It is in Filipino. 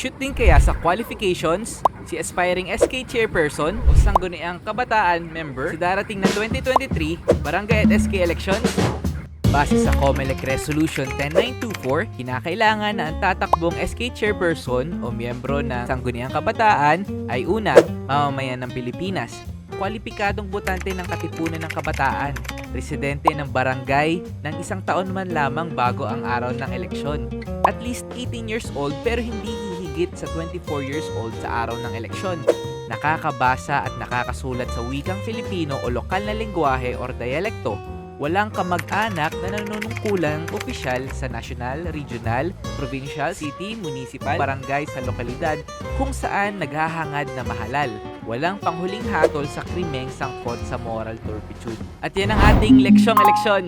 Mag-shoot din kaya sa qualifications si aspiring SK chairperson o sangguniang kabataan member sa darating na 2023 Barangay at SK elections? Base sa COMELEC Resolution 10924, kinakailangan na ang tatakbong SK chairperson o miyembro ng sangguniang kabataan ay una, mamamayan ng Pilipinas, kwalipikadong botante ng katipunan ng kabataan, residente ng barangay ng isang taon man lamang bago ang araw ng eleksyon, at least 18 years old pero hindi hihigit sa 24 years old sa araw ng eleksyon, nakakabasa at nakakasulat sa wikang Filipino o lokal na lengguwahe or dialekto, walang kamag-anak na nanunungkulang opisyal sa national, regional, provincial, city, municipal, barangay sa lokalidad kung saan naghahangad na mahalal. Walang panghuling hatol sa krimeng sangkot sa moral turpitude. At yan ang ating leksyong eleksyon.